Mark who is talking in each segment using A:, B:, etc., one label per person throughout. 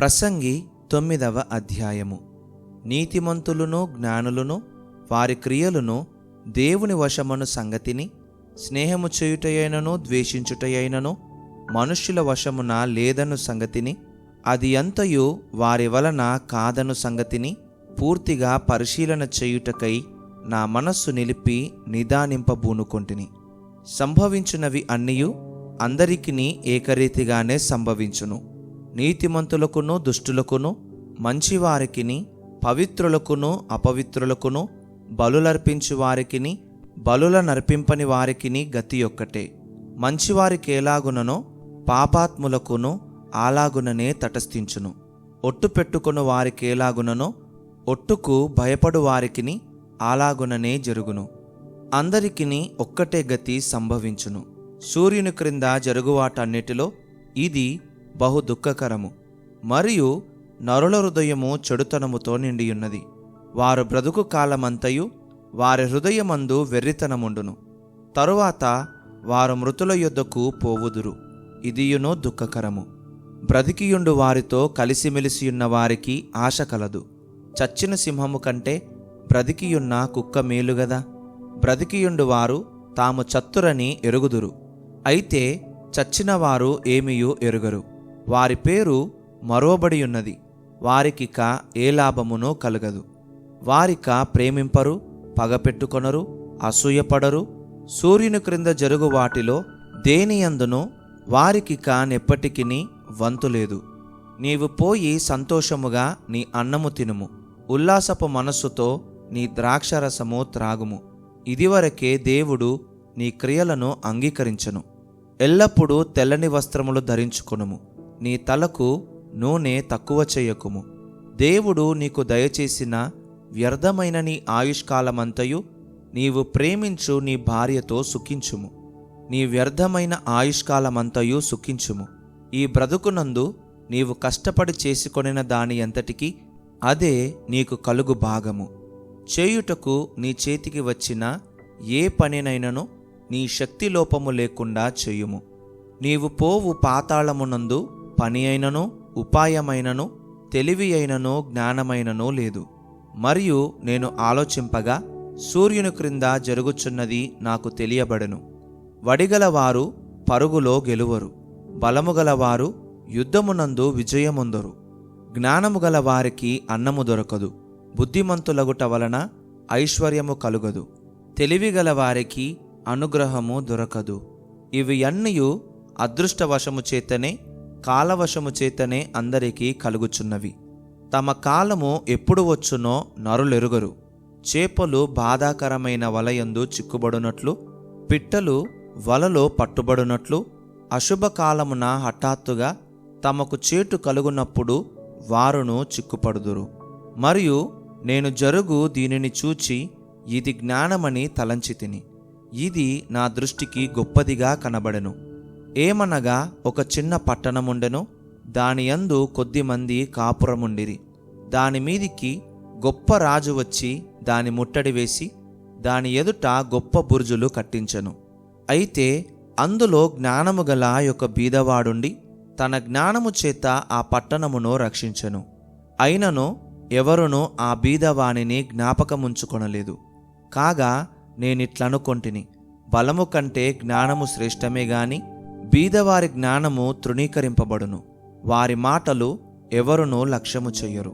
A: ప్రసంగి తొమ్మిదవ అధ్యాయము. నీతిమంతులను జ్ఞానులను వారి క్రియలను దేవుని వశమను సంగతిని స్నేహము చేయుటయైనను ద్వేషించుటయైనను మనుష్యుల వశమున లేదను సంగతిని అది ఎంతయు వారి వలన కాదను సంగతిని పూర్తిగా పరిశీలన చేయుటకై నా మనస్సు నిలిపి నిదానింపబూనుకొంటిని. సంభవించునవి అన్నియు అందరికిని ఏకరీతిగానే సంభవించును. నీతిమంతులకును దుష్టులకును మంచివారికిని పవిత్రులకును అపవిత్రులకును బలులర్పించు వారికిని బలుల నర్పింపని వారికిని గతి ఒక్కటే. మంచివారికి ఎలాగుననో పాపాత్ములకును అలాగుననే తటస్థించును. ఒట్టు పెట్టుకుని వారికి ఎలాగుననో ఒట్టుకు భయపడు వారికిని అలాగుననే జరుగును. అందరికిని ఒక్కటే గతి సంభవించును. సూర్యుని క్రింద జరుగువాటన్నిటిలో ఇది బహు దుఃఖకరము మరియు నరుల హృదయము చెడుతనముతో నిండియున్నది. వారు బ్రతుకు కాలమంతయు వారి హృదయమందు వెర్రితనముండును. తరువాత వారు మృతుల యొద్దకు పోవుదురు. ఇదియును దుఃఖకరము. బ్రతికియుండు వారితో కలిసిమెలిసియున్న వారికి ఆశ కలదు. చచ్చిన సింహము కంటే బ్రతికియున్న కుక్క మేలుగదా బ్రతికియుండు వారు తాము చత్తురని ఎరుగుదురు. అయితే చచ్చినవారు ఏమియూ ఎరుగరు. వారి పేరు మరోబడి ఉన్నది వారికిక ఏ లాభమునో కలగదు. వారిక ప్రేమింపరు పగపెట్టుకొనరు అసూయపడరు. సూర్యుని క్రింద జరుగు వాటిలో దేనియందును వారికిక నెప్పటికిని వంతులేదు నీవు పోయి సంతోషముగా నీ అన్నము తినుము. ఉల్లాసపు మనస్సుతో నీ ద్రాక్షరసము త్రాగుము. ఇదివరకే దేవుడు నీ క్రియలను అంగీకరించను. ఎల్లప్పుడూ తెల్లని వస్త్రములు ధరించుకొనుము. నీ తలకు నూనె తక్కువ చేయకుము. దేవుడు నీకు దయచేసిన వ్యర్థమైన నీ ఆయుష్కాలమంతయు నీవు ప్రేమించు నీ భార్యతో సుఖించుము. నీ వ్యర్థమైన ఆయుష్కాలమంతయు సుఖించుము. ఈ బ్రతుకునందు నీవు కష్టపడి చేసుకొనిన దాని ఎంతటికి అదే నీకు కలుగు భాగము. చేయుటకు నీ చేతికి వచ్చిన ఏ పనినైనను నీ శక్తి లోపము లేకుండా చేయుము. నీవు పోవు పాతాళమునందు పని అయినను ఉపాయమైనను తెలివి అయినను జ్ఞానమైనను లేదు. మరియు నేను ఆలోచింపగా సూర్యుని క్రింద జరుగుచున్నది నాకు తెలియబడను. వడిగలవారు పరుగులో గెలువరు. బలము గలవారు యుద్ధమునందు విజయముందరు. జ్ఞానము గల వారికి అన్నము దొరకదు. బుద్ధిమంతులగుట వలన ఐశ్వర్యము కలుగదు. తెలివిగల వారికి అనుగ్రహము దొరకదు. ఇవి అన్నయు అదృష్టవశము చేతనే కాలవశము చేతనే అందరికీ కలుగుచున్నవి. తమ కాలము ఎప్పుడు వచ్చునో నరులెరుగరు. చేపలు బాధాకరమైన వలయందు చిక్కుబడునట్లు పిట్టలు వలలో పట్టుబడునట్లు అశుభకాలమున హఠాత్తుగా తమకు చేటు కలుగునప్పుడు వారును చిక్కుపడుదురు. మరియు నేను జరుగు దీనిని చూచి ఇది జ్ఞానమని తలంచి తిని ఇది నా దృష్టికి గొప్పదిగా కనబడెను. ఏమనగా ఒక చిన్న పట్టణముండెను దాని యందు కొద్దిమంది కాపురముండిరి. దాని మీదికి గొప్ప రాజు వచ్చి దాని ముట్టడి వేసి దాని ఎదుట గొప్ప బురుజులు కట్టించెను. అయితే అందులో జ్ఞానము గల ఒక బీదవాడుండి తన జ్ఞానము చేత ఆ పట్టణమును రక్షించెను. అయినను ఎవరునూ ఆ బీదవాణిని జ్ఞాపకముంచుకొనలేదు. కాగా నేనిట్లనుకొంటిని. బలము కంటే జ్ఞానము శ్రేష్టమే గాని బీదవారి జ్ఞానము తృణీకరింపబడును. వారి మాటలు ఎవరునూ లక్ష్యము చెయ్యరు.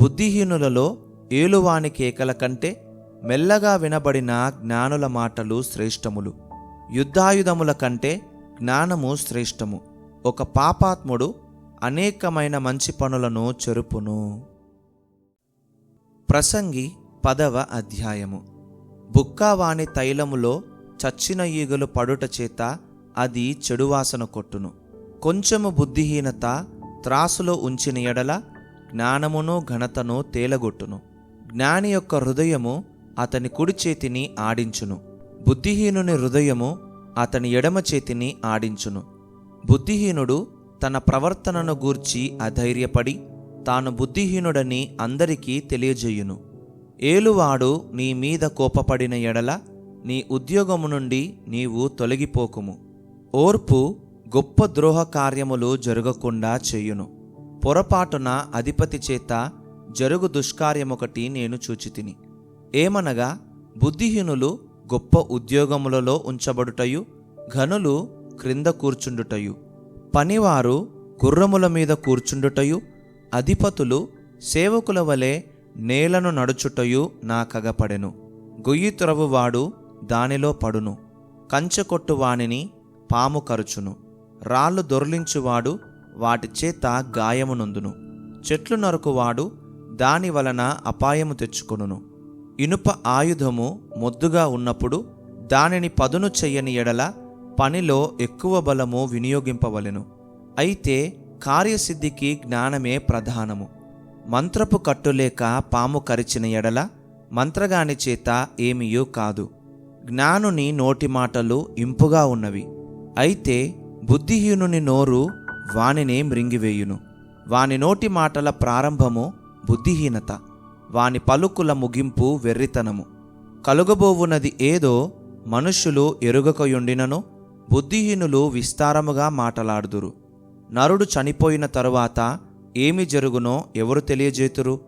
A: బుద్ధిహీనులలో ఏలువాని కేకల కంటే మెల్లగా వినబడిన జ్ఞానుల మాటలు శ్రేష్టములు. యుద్ధాయుధముల కంటే జ్ఞానము శ్రేష్టము. ఒక పాపాత్ముడు అనేకమైన మంచి పనులను చెరుపును. ప్రసంగి పదవ అధ్యాయము. బుక్కావాణి తైలములో చచ్చిన ఈగలు పడుట చేత అది చెడువాసన కొట్టును. కొంచెము బుద్ధిహీనత త్రాసులో ఉంచిన ఎడల జ్ఞానమును ఘనతను తేలగొట్టును. జ్ఞాని యొక్క హృదయము అతని కుడి చేతిని ఆడించును. బుద్ధిహీనుని హృదయము అతని ఎడమ చేతిని ఆడించును. బుద్ధిహీనుడు తన ప్రవర్తనను గూర్చి అధైర్యపడి తాను బుద్ధిహీనుడని అందరికీ తెలియజేయును. ఏలువాడు నీ మీద కోపపడిన ఎడల నీ ఉద్యోగము నుండి నీవు తొలగిపోకుము. ఓర్పు గొప్ప ద్రోహ కార్యములు జరగకుండా చేయును. పొరపాటున అధిపతి చేత జరుగు దుష్కార్యమొకటి నేను చూచితిని. ఏమనగా బుద్ధిహీనులు గొప్ప ఉద్యోగములలో ఉంచబడుటయు ఘనులు క్రింద కూర్చుండుటయు. పనివారు గుర్రముల మీద కూర్చుండుటయు అధిపతులు సేవకుల వలె నేలను నడుచుటయు నా కగపడెను. గొయ్యి త్రవ్వువాడు దానిలో పడును. కంచెకొట్టు వానిని పాము కరుచును. రాళ్ళు దొర్లించువాడు వాటి చేత గాయమునందును. చెట్లు నరుకువాడు దాని వలన అపాయము తెచ్చుకొనును. ఇనుప ఆయుధము మొద్దుగా ఉన్నప్పుడు దానిని పదును చెయ్యని ఎడల పనిలో ఎక్కువ బలము వినియోగింపవలెను. అయితే కార్యసిద్ధికి జ్ఞానమే ప్రధానము. మంత్రపు కట్టులేక పాము కరిచిన ఎడల మంత్రగాని చేత ఏమీయూ కాదు. జ్ఞానుని నోటి మాటలు ఇంపుగా ఉన్నవి. అయితే బుద్ధిహీనుని నోరు వానినే మృంగివేయును. వాని నోటి మాటల ప్రారంభము బుద్ధిహీనత వాని పలుకుల ముగింపు వెర్రితనము. కలుగబోవున్నది ఏదో మనుష్యులు ఎరుగకయుండినను బుద్ధిహీనులు విస్తారముగా మాటలాడుదురు. నరుడు చనిపోయిన తరువాత ఏమి జరుగునో ఎవరు తెలియజేతురు?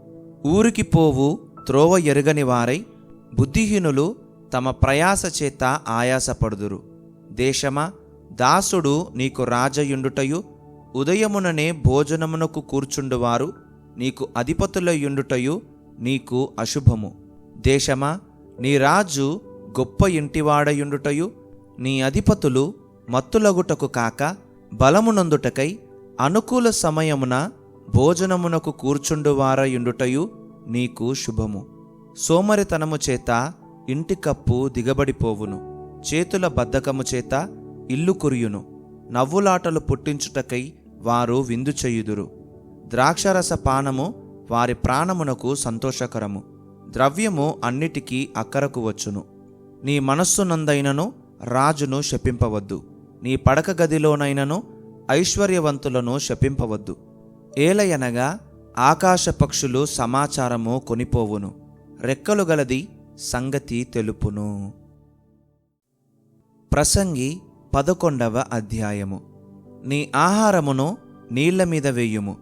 A: ఊరికి పోవు త్రోవ ఎరుగని వారై బుద్ధిహీనులు తమ ప్రయాస చేత ఆయాసపడుదురు. దేశమా? దాసుడు నీకు రాజయుండుటయు ఉదయముననే భోజనమునకు కూర్చుండువారు నీకు అధిపతులయుండుటయు నీకు అశుభము. దేశమా నీ రాజు గొప్ప ఇంటివాడయుండుటయు నీ అధిపతులు మత్తులగుటకు కాక బలమునందుటకై అనుకూల సమయమున భోజనమునకు కూర్చుండువారయుండుటయు నీకు శుభము. సోమరితనము చేత ఇంటి కప్పు దిగబడిపోవును. చేతుల బద్ధకము చేత ఇల్లు కురియును. నవ్వులాటలు పుట్టించుటకై వారు విందు చేయుదురు. ద్రాక్షరస పానము వారి ప్రాణమునకు సంతోషకరము. ద్రవ్యము అన్నిటికీ అక్కరకు వచ్చును. నీ మనస్సునందైనను రాజును శపింపవద్దు. నీ పడక గదిలోనైనను ఐశ్వర్యవంతులను శపింపవద్దు. ఏలయనగా ఆకాశ పక్షులు సమాచారము కొనిపోవును. రెక్కలు గలది సంగతి తెలుపును. ప్రసంగి పదకొండవ అధ్యాయము. నీ ఆహారమును నీళ్ళ మీద వేయుము.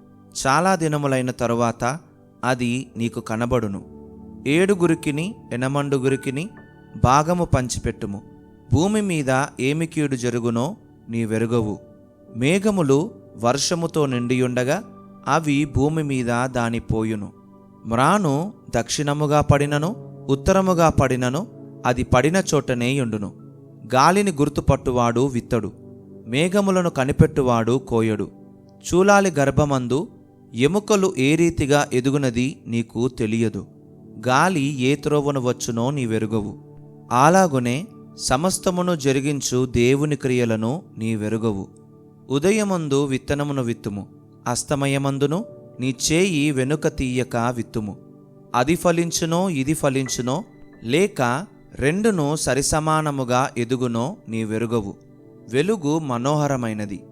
A: చాలా దినములైన తరువాత అది నీకు కనబడును. ఏడుగురికిని ఎనమండుగురికిని భాగము పంచిపెట్టుము. భూమి మీద ఏమి కీడు జరుగునో నీ వెరుగవు. మేఘములు వర్షముతో నిండియుండగా అవి భూమి మీద దాని పోయును. మ్రాను దక్షిణముగా పడినను ఉత్తరముగా పడినను అది పడిన చోటనే యుండును. గాలిని గుర్తుపట్టువాడు విత్తడు మేఘములను కనిపెట్టువాడు కోయడు. చూలాలి గర్భమందు ఎముకలు ఏ రీతిగా ఎదుగునది నీకు తెలియదు. గాలి ఏ త్రోవను వచ్చునో నీవెరుగవు. అలాగునే సమస్తమును జరిగించు దేవుని క్రియలను నీవెరుగవు. ఉదయమందు విత్తనమును విత్తుము అస్తమయమందును నీ చేయి వెనుక తీయక విత్తుము. అది ఫలించునో ఇది ఫలించునో లేక రెండును సరిసమానముగా ఎదుగునో నీ వెరుగవు వెలుగు మనోహరమైనది.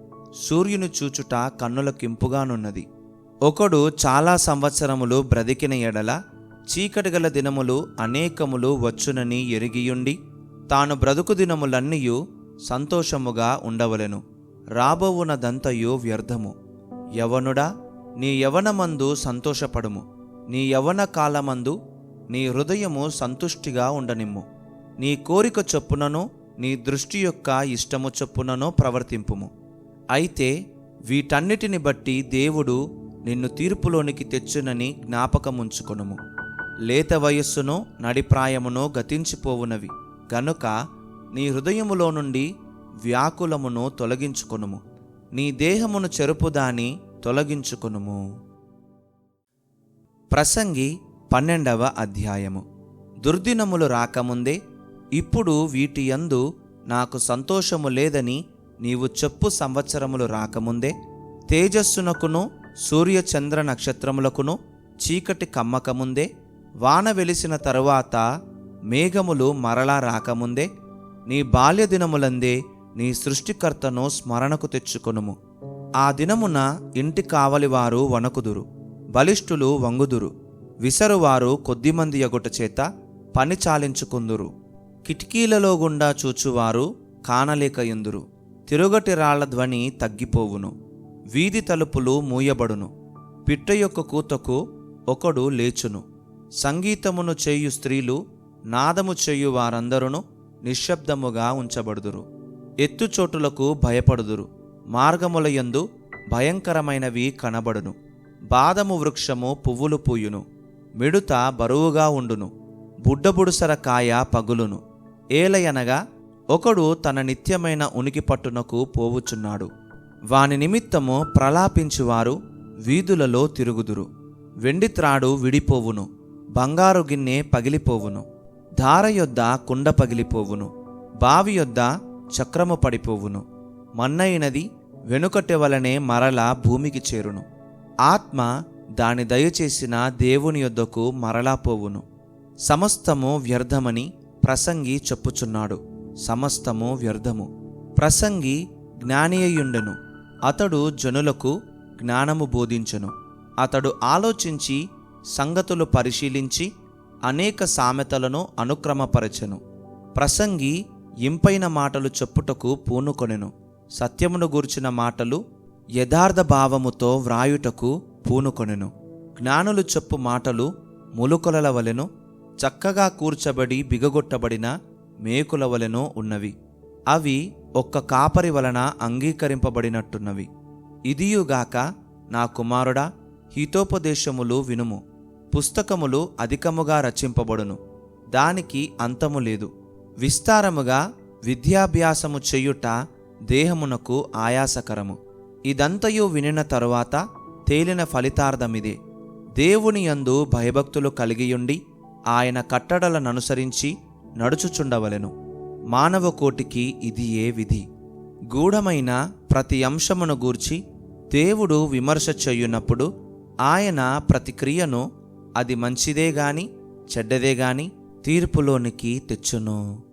A: సూర్యుని చూచుట కన్నులకింపుగానున్నది ఒకడు చాలా సంవత్సరములు బ్రతికిన ఎడల చీకటిగల దినములు అనేకములు వచ్చునని ఎరిగియుండి తాను బ్రతుకు దినములన్నీయు సంతోషముగా ఉండవలెను. రాబోవునదంతయు వ్యర్థము. యవనుడా నీ యవనమందు సంతోషపడుము. నీ యవన కాలమందు నీ హృదయము సంతుష్టిగా ఉండనిమ్ము. నీ కోరిక చొప్పునను నీ దృష్టి యొక్క ఇష్టము చొప్పునను ప్రవర్తింపుము. అయితే వీటన్నిటిని బట్టి దేవుడు నిన్ను తీర్పులోనికి తెచ్చునని జ్ఞాపకముంచుకొనుము. లేత వయస్సును నడిప్రాయమును గతించిపోవునవి. గనుక నీ హృదయములో నుండి వ్యాకులమును తొలగించుకొనుము. నీ దేహమును చెరుపుదాని తొలగించుకొనుము. ప్రసంగి పన్నెండవ అధ్యాయము. దుర్దినములు రాకముందే ఇప్పుడు వీటి యందు నాకు సంతోషము లేదని నీవు చెప్పు సంవత్సరములు రాకముందే తేజస్సునకును సూర్య చంద్ర నక్షత్రములకును చీకటి కమ్మకముందే వాన వెలిసిన తరువాత మేఘములు మరలా రాకముందే నీ బాల్య దినములందే నీ సృష్టికర్తను స్మరణకు తెచ్చుకొనుము. ఆ దినమున ఇంటి కావలివారు వణకుదురు బలిష్ఠులు వంగుదురు. విసరువారు కొద్దిమంది ఎగుట చేత పని చాలించుకుందురు. కిటికీలలో గుండా చూచువారు కానలేకయుందురు. తిరుగటి రాళ్ళ ధ్వని తగ్గిపోవును. వీధి తలుపులు మూయబడును. పిట్ట యొక్క కూతకు ఒకడు లేచును. సంగీతమును చేయు స్త్రీలు నాదము చేయు వారందరును నిశ్శబ్దముగా ఉంచబడుదురు. ఎత్తుచోటులకు భయపడుదురు. మార్గములయందు భయంకరమైనవి కనబడును. బాదము వృక్షము పువ్వులు పూయును. మిడుత బరువుగా ఉండును బుడ్డబుడుసర కాయ పగులును. ఏలయనగా ఒకడు తన నిత్యమైన ఉనికి పట్టునకు పోవుచున్నాడు. వాని నిమిత్తము ప్రలాపించువారు వీధులలో తిరుగుదురు. వెండి త్రాడు విడిపోవును బంగారు గిన్నె పగిలిపోవును ధార యొద్ద కుండ పగిలిపోవును బావి యొద్ద చక్రము పడిపోవును. మన్నయినది వెనుకటి వలనే మరల భూమికి చేరును. ఆత్మ దాని దయచేసిన దేవుని యొద్దకు మరలా పోవును. సమస్తము వ్యర్థమని ప్రసంగి చెప్పుచున్నాడు. సమస్తము వ్యర్థము. ప్రసంగి జ్ఞానియయుండెను. అతడు జనులకు జ్ఞానము బోధించెను. అతడు ఆలోచించి సంగతులు పరిశీలించి అనేక సామెతలను అనుక్రమపరచెను. ప్రసంగి ఇంపైన మాటలు చెప్పుటకు పూనుకొనెను. సత్యమును గూర్చిన మాటలు యథార్థ భావముతో వ్రాయుటకు పూనుకొనెను. జ్ఞానులు చెప్పు మాటలు ములుకొలల వలెను చక్కగా కూర్చబడి బిగగొట్టబడిన మేకుల వలెనో ఉన్నవి. అవి ఒక్క కాపరి వలన అంగీకరింపబడినట్టున్నవి. ఇదియుగాక నా కుమారుడా హితోపదేశములు వినుము. పుస్తకములు అధికముగా రచింపబడును. దానికి అంతము లేదు. విస్తారముగా విద్యాభ్యాసము చెయ్యుట దేహమునకు ఆయాసకరము. ఇదంతయు వినిన తరువాత తేలిన ఫలితార్థమిదే. దేవుని యందు భయభక్తులు కలిగియుండి ఆయన కట్టడలననుసరించి నడుచుచుండవలెను. మానవ కోటికి ఇది ఏ విధి. గూఢమైన ప్రతి అంశమును గూర్చి దేవుడు విమర్శ చెయ్యునప్పుడు ఆయన ప్రతిక్రియను అది మంచిదే గాని చెడ్డదే గాని తీర్పులోనికి తెచ్చును.